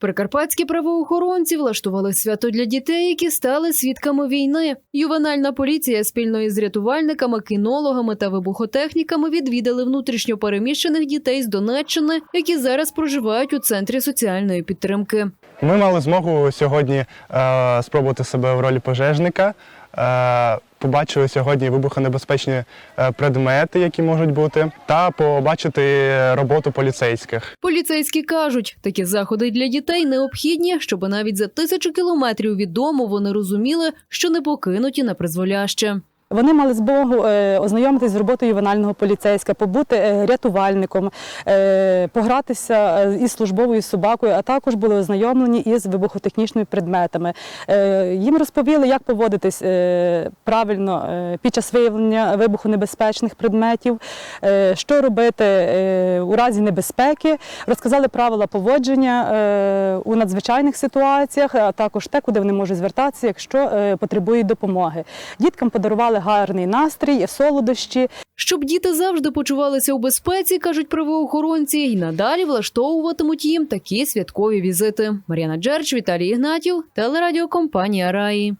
Прикарпатські правоохоронці влаштували свято для дітей, які стали свідками війни. Ювенальна поліція спільно із рятувальниками, кінологами та вибухотехніками відвідали внутрішньо переміщених дітей з Донеччини, які зараз проживають у центрі соціальної підтримки. Ми мали змогу сьогодні е, спробувати себе в ролі пожежника. Е, побачили сьогодні вибухонебезпечні е, предмети, які можуть бути, та побачити роботу поліцейських. Поліцейські кажуть, такі заходи для дітей необхідні, щоб навіть за тисячу кілометрів від дому вони розуміли, що не покинуті на призволяще. Вони мали змогу е, ознайомитись з роботою ювенального поліцейська, побути е, рятувальником, е, погратися із службовою собакою, а також були ознайомлені із вибухотехнічними предметами. Їм розповіли, як поводитись правильно під час виявлення вибухонебезпечних предметів, що робити у разі небезпеки. Розказали правила поводження у надзвичайних ситуаціях, а також те, куди вони можуть звертатися, якщо потребують допомоги. Діткам подарували гарний настрій, солодощі. Щоб діти завжди почувалися у безпеці, кажуть правоохоронці, і надалі влаштовуватимуть їм такі святкові візити. Мар'яна Джерч, Віталій Ігнатів, телерадіокомпанія Раї.